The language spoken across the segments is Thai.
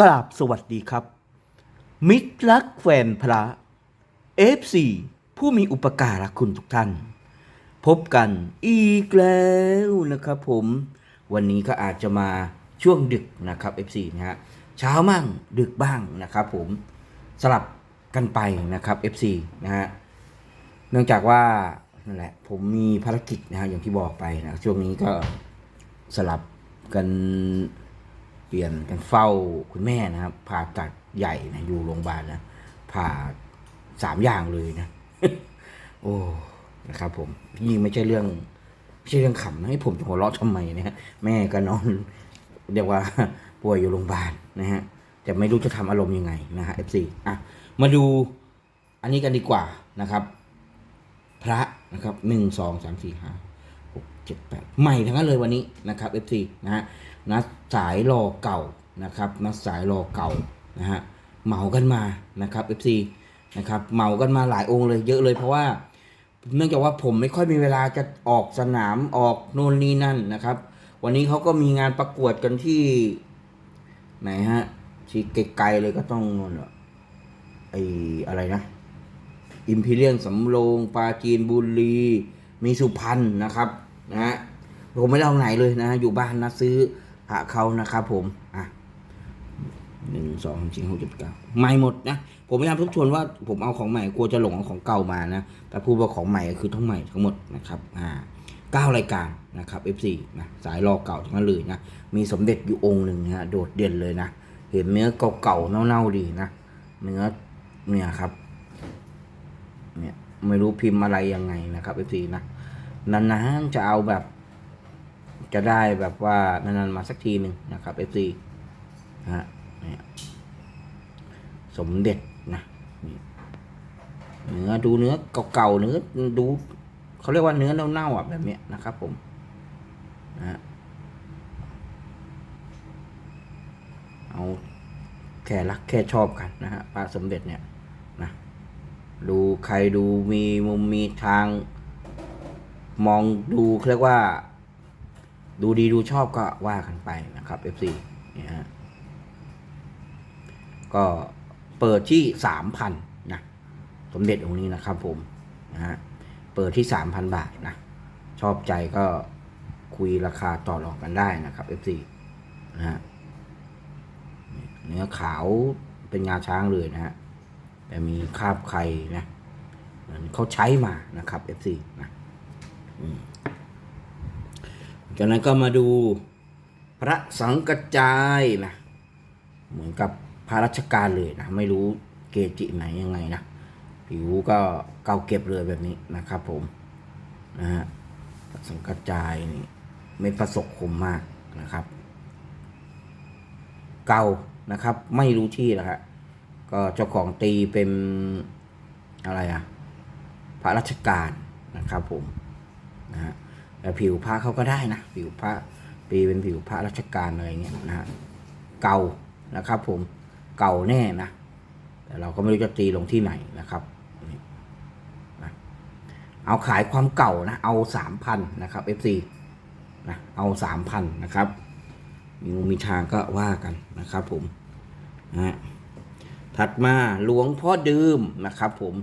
กราบสวัสดีครับ มิตรรักแฟนพระ F4 ผู้มีอุปการะคุณทุกท่าน พบกันอีกแล้วนะครับผมวันนี้ก็อาจจะมาช่วงดึกนะครับ F4 นะฮะเช้าบ้างดึกบ้างนะครับผมสลับกันไปนะครับ F4 นะฮะเนื่องจากว่านั่นแหละผมมีภารกิจนะฮะอย่างที่บอกไปนะช่วงนี้ก็สลับกัน เปลี่ยนกันเฝ้าคุณแม่นะครับผ่าตัดใหญ่นะอยู่โรงพยาบาลนะผ่าสามอย่างเลยนะ โอ้นะครับ ผมยิ่งไม่ใช่เรื่องไม่ใช่เรื่องขำนะให้ผมจะหัวเราะทำไมนะฮะแม่ก็นอนเรียกว่าป่วยอยู่โรงพยาบาลนะฮะแต่ไม่รู้จะทำอารมณ์ยังไงนะฮะ FC อะมาดูอันนี้กันดีกว่านะครับ พระนะครับหนึ่งสองสามสี่ห้าหกเจ็ดแปดใหม่ทั้งนั้นเลยวันนี้นะครับ FC นะฮะ นัดสายรอเก่านะครับ นัดสายรอเก่านะฮะเหมากันมานะครับ FC นะครับเหมากันมาหลายองค์เลยเยอะเลยเพราะว่าเนื่องจากว่าผมไม่ค่อยมีเวลาจะออกสนามออกโน่นนี่นั่นนะครับ วันนี้เขาก็มีงานประกวดกันที่ไหนฮะที่ไกลๆเลยก็ต้องนนอะไออะไรนะอิมพีเรียนสำโรงปาจีนบุรีมีสุพรรณนะครับนะฮะผมไม่ได้เอาไหนเลยนะอยู่บ้านนะซื้อ ระเขานะครับผมอะหนึ่งสองสามสี่หกเจ็ดแปดเก้าใหม่หมดนะผมพยายามทบทวนว่าผมเอาของใหม่กลัวจะหลงเอาของเก่ามานะแต่พูดว่าของใหม่ก็คือทั้งใหม่ทั้งหมดนะครับอ่าเก้ารายการนะครับ F4 นะสายรอเก่าทั้งนั้นเลยนะมีสมเด็จอยู่องค์หนึ่งนะฮะโดดเด่นเลยนะเห็นเนื้อเก่าๆเน่าๆดีนะเนื้อเนี่ยครับเนี่ยไม่รู้พิมพ์อะไรยังไงนะครับ F4 นะนานๆจะเอาแบบ จะได้แบบว่านานๆมาสักทีหนึ่งนะครับ F4 นะฮะเนี่ยสมเด็จนะเนื้อดูเนื้อเก่าๆเนื้อดูเขาเรียกว่าเนื้อเน่าๆอะแบบเนี้ยนะครับผมนะฮะเอาแค่รักแค่ชอบกันนะฮะปลาสมเด็จเนี่ยนะดูใครดูมีมุมมีทาง มองดูเรียกว่า ดูดีดูชอบก็ว่ากันไปนะครับ FC นี่ฮะก็เปิดที่สามพันนะสมเด็จองค์นี้นะครับผมนะฮะเปิดที่สามพันบาทนะ ชอบใจก็คุยราคาต่อรองกันได้นะครับ FC นะฮะเนื้อขาวเป็นงาช้างเลยนะฮะแต่มีคราบไข่นะเหมือนเขาใช้มานะครับ F4 นะอืม จากนั้นก็มาดูพระสังกัจจายนะเหมือนกับพระราชการเลยนะไม่รู้เกจิไหนยังไงนะผิวก็เก่าเก็บเลยแบบนี้นะครับผมนะฮะพระสังกัจจายนี่เม็ดประสบคมมากนะครับ เก่านะครับ ไม่รู้ที่แล้วครับก็เจ้าของตีเป็นอะไรอะพระราชการนะครับผมนะฮะ ผิวพระเขาก็ได้นะผิวพระตีเป็นผิวพระราชการอะไรเงี้ยนะฮะเก่านะครับ ผมเก่าแน่นะแต่เราก็ไม่รู้จะตีลงที่ไหนนะครับเอาขายความเก่านะ เอาสามพันนะครับ FC นะเอาสามพันนะครับ มีมีทางก็ว่ากันนะครับผมนะถัดมาหลวงพ่อดื่มนะครับผม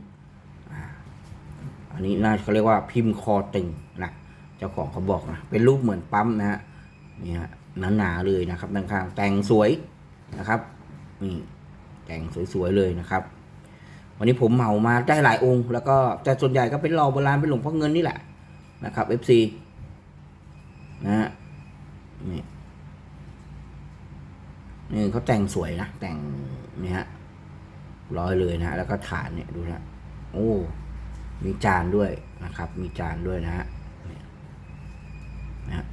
อันนี้น่าเขาเรียกว่าพิมพ์คอตึง เจ้าของเขาบอกนะเป็นรูปเหมือนปั๊มนะฮะนี่ฮะหนาๆเลยนะครับด้านข้างแต่งสวยนะครับนี่แต่งสวยๆเลยนะครับ วันนี้ผมเหมามาได้หลายองค์ แล้วก็แต่ส่วนใหญ่ก็เป็นรอโบราณเป็นหลวงพ่อเงินนี่แหละนะครับ FC นะฮะนี่นี่เขาแต่งสวยนะแต่งนี่ฮะร้อยเลยนะแล้วก็ฐานเนี่ยดูนะโอ้มีจานด้วยนะครับ มีจานด้วยนะฮะเนี่ยนะฮะ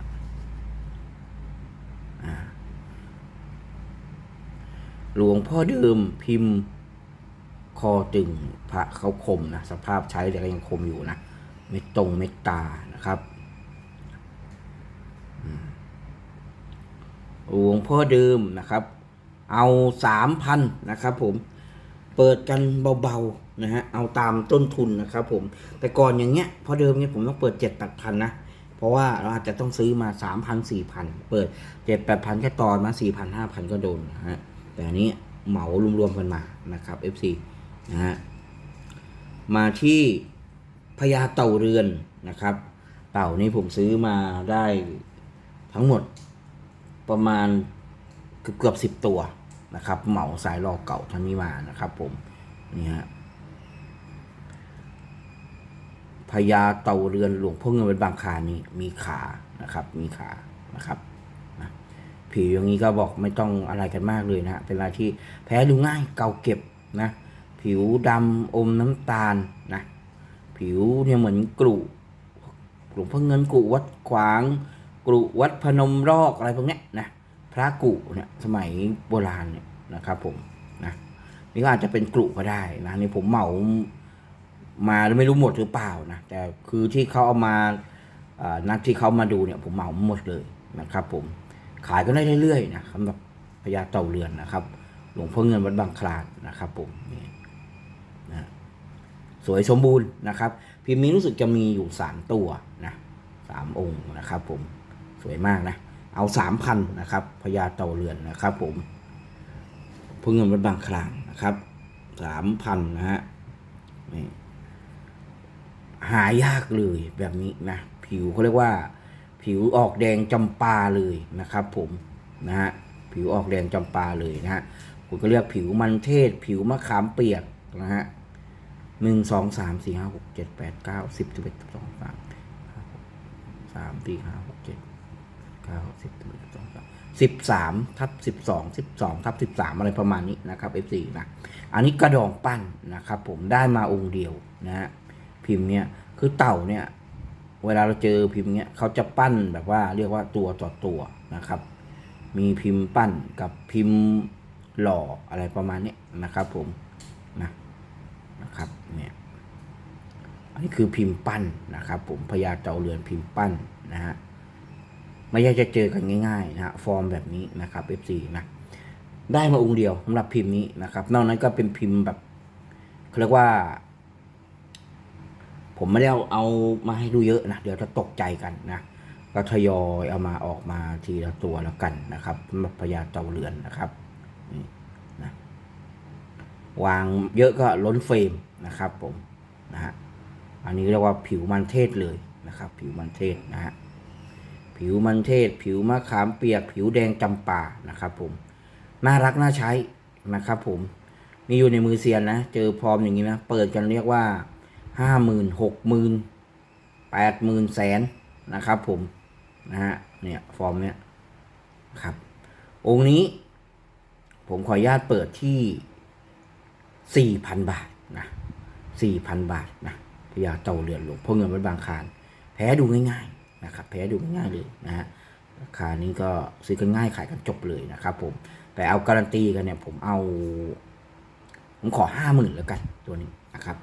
อ่า หลวงพ่อเดิมพิมพ์ คอตึงพระเขาคมนะ สภาพใช้แต่ก็ยังคมอยู่นะเม็ดตรงเม็ดตานะครับหลวงพ่อเดิมนะครับ เอาสามพันนะครับ ผมเปิดกันเบาๆนะฮะเอาตามต้นทุนนะครับ ผม แต่ก่อนอย่างเงี้ยพอเดิมเนี่ยผมต้องเปิดเจ็ดแปดพันนะเพราะว่าเราอาจจะต้องซื้อมาสามพันสี่พันเปิดเจ็ดแปดพันแค่ตอนมาสี่พันห้าพันก็โดนนะฮะ แต่อันนี้เหมารวมๆกันมานะครับ FC นะฮะมาที่พญาเต่าเรือนนะครับ เต่านี้ผมซื้อมาได้ทั้งหมดประมาณเกือบเกือบสิบตัวนะครับ เหมาสายรอเก่าทั้งนี้มานะครับ ผมนี่ฮะพญาเต่าเรือนหลวงพ่อเงินเป็นบางคานี้มีขานะครับ มีขานะครับ ผิวอย่างนี้ก็บอกไม่ต้องอะไรกันมากเลยนะเป็นอะไรที่แพ้ดูง่ายเกาเก็บนะผิวดำอมน้ำตาลนะผิวเนี่ยเหมือนกรุหลวงพ่อเงินกุวัดขวางกรุวัดพนมรอกอะไรพวกเนี้ยนะพระกุเนี่ยสมัยโบราณเนี่ยนะครับผมนะนี่ก็อาจจะเป็นกรุก็ได้นะนี่ผมเหมามาไม่รู้หมดหรือเปล่านะแต่คือที่เขาเอามานัดที่เขามาดูเนี่ยผมเหมาหมดเลยนะครับผม ขายก็ได้เรื่อยๆนะสำหรับพญาเต่าเรือนนะครับ หลวงพ่อเงินวัดบางคลานนะครับผมนี่นะสวยสมบูรณ์นะครับ พิมพ์นี้รู้สึกจะมีอยู่สามตัวนะสามองค์นะครับ ผมสวยมากนะ เอาสามพันนะครับพญาเต่าเรือนนะครับ ผมเพิ่งเงินเป็นบางครั้งนะครับสามพันนะฮะนี่หายากเลยแบบนี้นะ ผิวเขาเรียกว่า ผิวออกแดงจำปาเลยนะครับ ผมนะฮะผิวออกแดงจำปาเลยนะฮะผมก็เรียกผิวมันเทศ ผิวมะขามเปียกนะฮะหนึ่งสองสามสี่ห้าหกเจ็ดแปดเก้าสิบสิบเอ็ดสิบสองสามสามสี่ห้าหกเจ็ดเก้าสิบสิบเอ็ดสิบสองสามสิบสามทับสิบสองสิบสองทับสิบสามอะไรประมาณนี้นะครับ F4 นะอันนี้กระดองปั้นนะครับ ผมได้มาองค์เดียวนะฮะพิมพ์เนี่ยคือเต่าเนี่ย เวลาเราเจอพิมพ์เนี้ยเขาจะปั้นแบบว่าเรียกว่าตัวต่อตัวนะครับ มีพิมพ์ปั้นกับพิมพ์หล่ออะไรประมาณนี้นะครับผมนะนะครับเนี่ยอันนี้คือพิมพ์ปั้นนะครับ ผมพญาเต่าเรือนพิมพ์ปั้นนะฮะไม่ใช่จะเจอกันง่ายๆนะฮะฟอร์มแบบนี้นะครับ F4 นะได้มาองค์เดียวสำหรับพิมพ์นี้นะครับ นอกนั้นก็เป็นพิมพ์แบบเขาเรียกว่า ผมไม่ได้เอาเอามาให้ดูเยอะนะ เดี๋ยวจะตกใจกันนะก็ทยอยเอามาออกมาทีละตัวแล้วกันนะครับสำหรับพญาเต่าเรือนนะครับนี่นะวางเยอะก็ล้นเฟรมนะครับ ผมนะฮะอันนี้เรียกว่าผิวมันเทศเลยนะครับ ผิวมันเทศนะฮะผิวมันเทศ ผิวมะขามเปียก ผิวแดงจำปานะครับ ผมน่ารักน่าใช้นะครับ ผมมีอยู่ในมือเซียนนะ เจอพร้อมอย่างนี้นะ เปิดกันเรียกว่า ห้าหมื่นหกหมื่นแปดหมื่นแสนนะครับผมนะฮะเนี่ยฟอร์มเนี้ยครับ องค์นี้ ผมขออนุญาตเปิดที่สี่พันบาทนะสี่พันบาทนะพญาเต่าเรือนหลวงพ่อเงินวัดบางคานแพ้ดูง่ายๆนะครับแพ้ดูง่ายๆเลยนะฮะราคานี้ก็ซื้อกันง่ายขายกันจบเลยนะครับผมแต่เอาการันตีกันเนี่ยผมเอา ผมขอห้าหมื่นแล้วกันตัวนี้นะครับ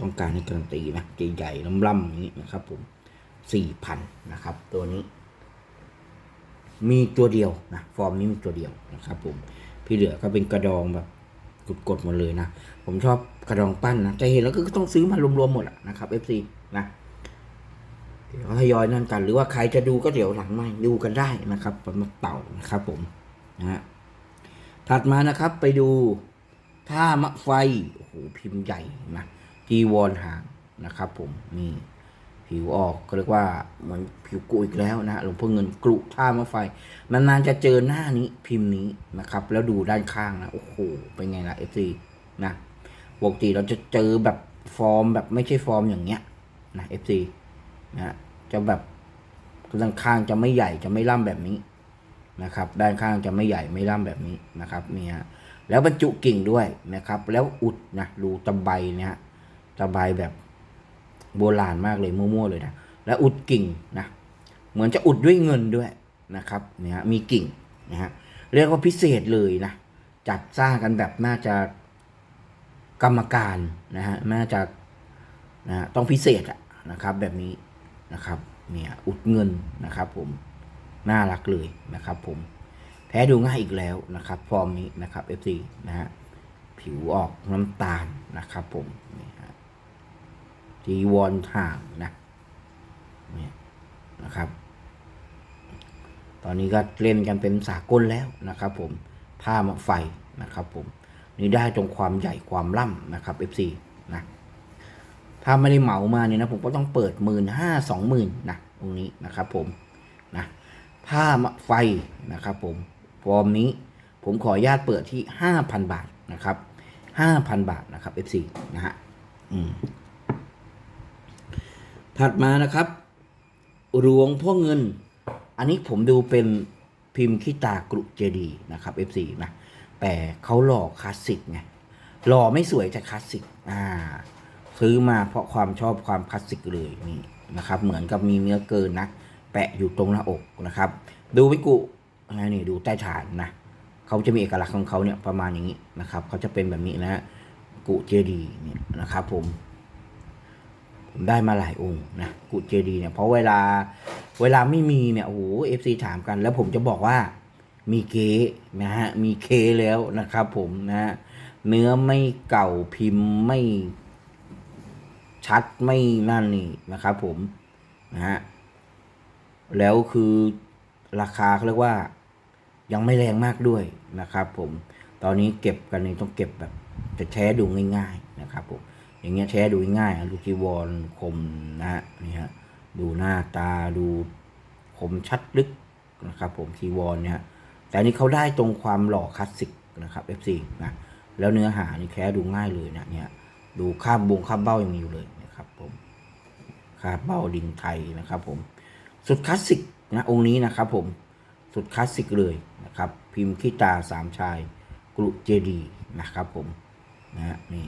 ต้องการให้การันตีนะใหญ่ๆล่ำๆอย่างนี้นะครับ ผมสี่พันนะครับ ตัวนี้ มีตัวเดียวนะฟอร์มนี้มีตัวเดียวนะครับ ผมพี่เหลือก็เป็นกระดองแบบกดๆหมดเลยนะผมชอบกระดองปั้นนะจะเห็นแล้วก็ต้องซื้อมารวมๆหมดอะนะครับ FC นะเดี๋ยวทยอยนั่นกัน หรือว่าใครจะดูก็เดี๋ยวหลังไม่ดูกันได้นะครับสำหรับเต่านะครับ ผมนะฮะถัดมานะครับไปดูท่ามะไฟโอ้โหพิมพ์ใหญ่นะ จีวรหางนะครับ ผมนี่ผิวออกก็เรียกว่าเหมือนผิวกุอีกแล้วนะหลวงพ่อเงินกรุท่ามะไฟนานๆจะเจอหน้านี้พิมพ์นี้นะครับ แล้วดูด้านข้างนะโอ้โหเป็นไงล่ะเอฟซีนะปกติเราจะเจอแบบฟอร์มแบบไม่ใช่ฟอร์มอย่างเงี้ยนะเอฟซีนะจะแบบด้านข้างจะไม่ใหญ่จะไม่ล่ำแบบนี้นะครับ ด้านข้างจะไม่ใหญ่ไม่ล่ำแบบนี้นะครับนี่ฮะแล้วบรรจุกิ่งด้วยนะครับ แล้วอุดนะรูตะไบเนี่ย ฮะตะไบแบบโบราณมากเลยมั่วๆเลยนะแล้วอุดกิ่งนะเหมือนจะอุดด้วยเงินด้วยนะครับเนี่ยฮะมีกิ่งนะฮะเรียกว่าพิเศษเลยนะจัดสร้างกันแบบน่าจะกรรมการนะฮะน่าจะนะฮะต้องพิเศษอะนะครับ แบบนี้นะครับเนี่ยอุดเงินนะครับผมน่ารักเลยนะครับผมแพ้ดูง่ายอีกแล้วนะครับ ฟอร์มนี้นะครับ FC นะฮะผิวออกน้ำตาลนะครับผมนี่ จีวรห่างนะเนี่ยนะครับ ตอนนี้ก็เล่นกันเป็นสากลแล้วนะครับ ผมผ้ามะไฟนะครับผมนี่ได้ตรงความใหญ่ความล่ำนะครับ FC นะถ้าไม่ได้เหมามาเนี่ยนะผมก็ต้องเปิดหมื่นห้าสองหมื่นนะตรงนี้นะครับผมนะผ้ามะไฟนะครับผมฟอร์มนี้ผมขออนุญาตเปิดที่ห้าพันบาทนะครับห้าพันบาทนะครับ FC นะฮะอืม ถัดมานะครับหลวงพ่อเงิน อันนี้ผมดูเป็นพิมพ์ขี้ตากรุเจดีนะครับ F4 นะแต่เขาหล่อคลาสสิกไงหล่อไม่สวยแต่คลาสสิกอ่าซื้อมาเพราะความชอบความคลาสสิกเลยนี่นะครับ เหมือนกับมีเนื้อเกินนะแปะอยู่ตรงหน้าอกนะครับ ดูวิกุอะนี่ดูใต้ฐานนะเขาจะมีเอกลักษณ์ของเขาเนี่ยประมาณอย่างนี้นะครับเขาจะเป็นแบบนี้นะกุเจดีเนี่ยนะครับผม ผมได้มาหลายองค์นะกุเจดีเนี่ยเพราะเวลาเวลาไม่มีเนี่ยโอ้โหเอฟซีถามกัน แล้วผมจะบอกว่ามีเกนะฮะมีเคแล้วนะครับผมนะเนื้อไม่เก่าพิมพ์ไม่ชัดไม่นั่นนี่นะครับผมนะฮะแล้วคือราคาเขาเรียกว่ายังไม่แรงมากด้วยนะครับผม ตอนนี้เก็บกันนี่ต้องเก็บแบบจะแท้ดูง่าย ๆ นะครับผม อย่างเงี้ยแท้ดูง่ายๆอะดูจีวรคมนะฮะนี่ฮะดูหน้าตาดูคมชัดลึกนะครับผมจีวรเนี่ยแต่นี้เขาได้ตรงความหล่อคลาสสิกนะครับ F4 นะแล้วเนื้อหานี่แค่ดูง่ายเลยนะเนี่ยดูคาบบงคาบเบ้ายังมีอยู่เลยนะครับผมคาบเบ้าดินไทยนะครับผมสุดคลาสสิกนะองค์นี้นะครับผมสุดคลาสสิกเลยนะครับ พิมพ์ขี้ตาสามชายกรุเจดีนะครับผมนะนี่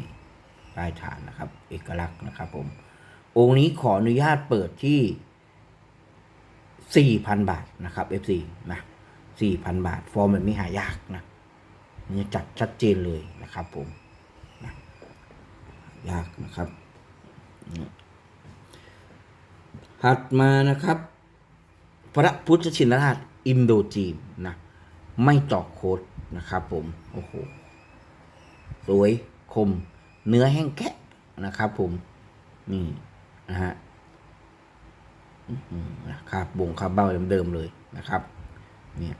ใต้ฐานนะครับ เอกลักษณ์นะครับผม องค์นี้ขออนุญาตเปิดที่ 4,000 บาทนะครับ F4 นะ4,000 บาท ฟอร์มแบบนี้หายากนะนี่จัดชัดเจนเลยนะครับผมนะยากนะครับนี่ถัดมานะครับ พระพุทธชินราชอินโดจีนนะไม่ตอกโคดนะครับผม โอ้โห สวยคม เนื้อแห้งแกะนะครับผมนี่นะฮะครับบ่งคาเบ้าเดิมๆเลยนะครับเนี่ย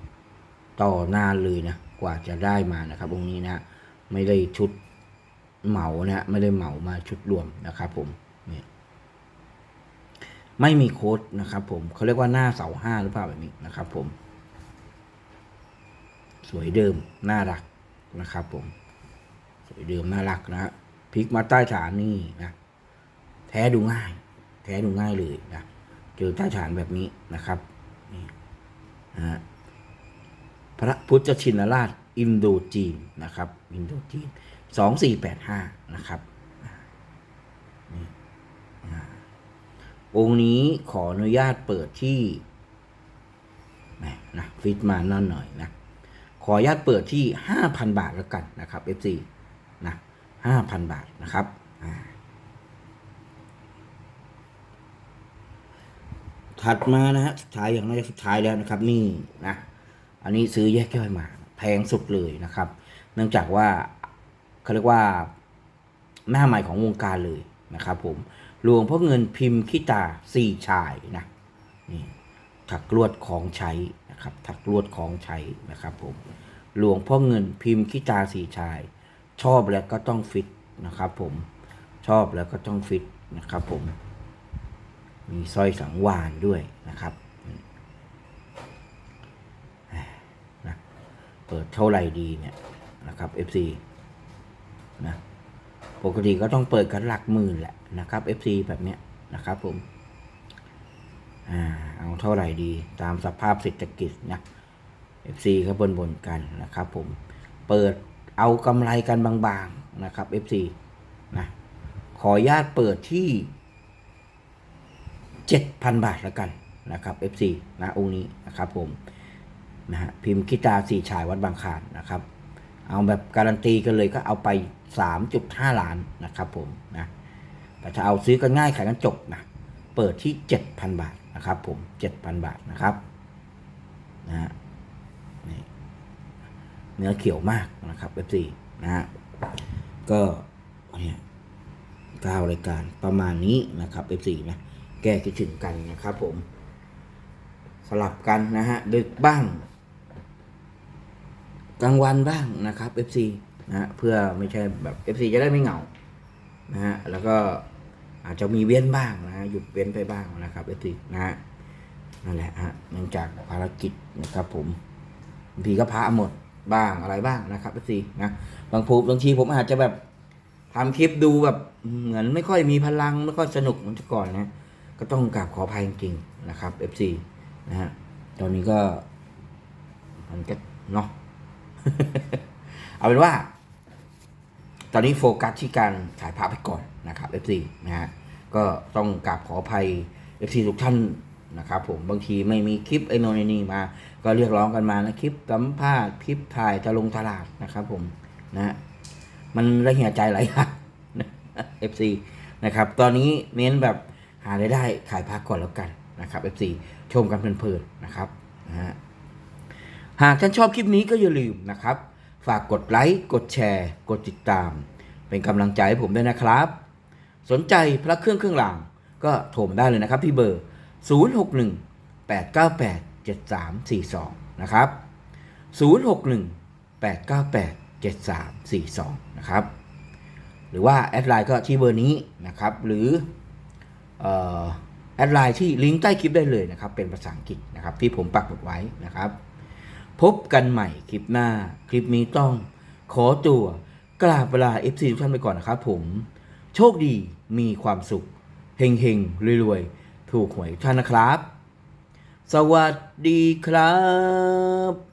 ต่อนานเลยนะกว่าจะได้มานะครับองค์นี้นะไม่ได้ชุดเหมานะไม่ได้เหมามาชุดรวมนะครับผมเนี่ยไม่มีโค้ดนะครับ ผมเขาเรียกว่าหน้าเสาห้าหรือเปล่าแบบนี้นะครับ ผม สวยเดิมน่ารักนะครับ ผม สวยเดิมน่ารักนะฮะ พลิกมาใต้ฐานนี่นะแท้ดูง่าย แท้ดูง่ายเลยนะเจอใต้ฐานแบบนี้นะครับนี่นะฮะพระพุทธชินราชอินโดจีนนะครับอินโดจีนสองสี่แปดห้านะครับนี่อ่าองค์นี้ขออนุญาตเปิดที่แหมนะฟิตมานั่นหน่อยนะขออนุญาตเปิดที่5,000บาทแล้วกันนะครับ FC 5,000 บาทนะครับถัดมานะฮะสุดท้ายอย่างน่าจะสุดท้ายแล้วนะครับ นี่นะ อันนี้ซื้อแยกย่อยมา แพงสุดเลยนะครับ เนื่องจากว่าเขาเรียกว่าหน้าใหม่ของวงการเลยนะครับ ผมหลวงพ่อเงินพิมพ์ขี้ตาสี่ชายนะนี่ถักลวดของใช้นะครับถักลวดของใช้นะครับ ผมหลวงพ่อเงินพิมพ์ขี้ตาสี่ชาย ชอบแล้วก็ต้องฟิตนะครับผมชอบแล้วก็ต้องฟิตนะครับผม มีสร้อยสังวานด้วยนะครับนะเปิดเท่าไหร่ดีเนี่ยนะครับ FC นะปกติก็ต้องเปิดกันหลักหมื่นแหละนะครับ FC แบบเนี้ยนะครับผมอ่าเอาเท่าไหร่ดีตามสภาพเศรษฐกิจนะ FC ก็บนบนกันนะครับผม เปิด เอากำไรกันบางๆนะครับ FC นะขอญาตเปิดที่ 7,000 บาทแล้วกันนะครับ FC นะองค์นี้นะครับผมนะฮะพิมพ์กิตาสี่ชายวัดบางคานนะครับ เอาแบบการันตีกันเลยก็เอาไป 3.5 ล้านนะครับผมนะแต่ถ้าเอาซื้อกันง่ายขายกันจบนะเปิดที่ 7,000 บาทนะครับผม 7,000 บาทนะครับนะฮะ เนื้อเขียวมากนะครับ F4 นะฮะก็เนี่ยเก้ารายการประมาณนี้นะครับ F4 นะแก้คิดถึงกันนะครับผม สลับกันนะฮะดึกบ้าง กลางวันบ้างนะครับ FC นะฮะเพื่อไม่ใช่แบบ FC จะได้ไม่เหงานะฮะแล้วก็อาจจะมีเว้นบ้างนะฮะหยุดเว้นไปบ้างนะครับ FC นะฮะนั่นแหละฮะเนื่องจากภารกิจนะครับผมบางทีก็พาหมด บ้างอะไรบ้างนะครับ FC นะบางภูบางทีผมอาจจะแบบทำคลิปดูแบบเหมือนไม่ค่อยมีพลังไม่ค่อยสนุกเหมือนแต่ก่อนนะก็ต้องกราบขออภัยจริงๆนะครับ FC นะฮะตอนนี้ก็มันก็เนาะเอาเป็นว่า ตอนนี้โฟกัสที่การถ่ายภาพไปก่อนนะครับ FC นะฮะก็ต้องกราบขออภัย FC ทุกท่าน นะครับผมบางทีไม่มีคลิปไอโนนนี่มา ก็เรียกร้องกันมานะคลิปสัมภาษณ์คลิปถ่ายจะลงตลาดนะครับผมนะมันระเหี่ยใจหลายอย่าง FC นะครับ ตอนนี้เน้นแบบหารายได้ขายพักก่อนแล้วกันนะครับ FC ชมกันเพลินๆนะครับนะฮะหากท่านชอบคลิปนี้ก็อย่าลืมนะครับ ฝากกดไลค์กดแชร์ กดติดตาม เป็นกำลังใจให้ผมด้วยนะครับ สนใจพระเครื่องเครื่องรางก็โทรมาได้เลยนะครับที่เบอร์ 061 898 7342 นะครับ 061 898 7342 นะครับ หรือว่าแอดไลน์ก็ที่เบอร์นี้นะครับ หรือเอ่อแอดไลน์ที่ลิงก์ใต้คลิปได้เลยนะครับ เป็นภาษาอังกฤษนะครับ ที่ผมปักหมุดไว้นะครับ พบกันใหม่คลิปหน้า คลิปนี้ต้องขอตัวกราบเวลา FC ทุกท่านไปก่อนนะครับผม โชคดีมีความสุข เฮงเฮงรวยๆ ถูกหวยทุกท่านนะครับ สวัสดีครับ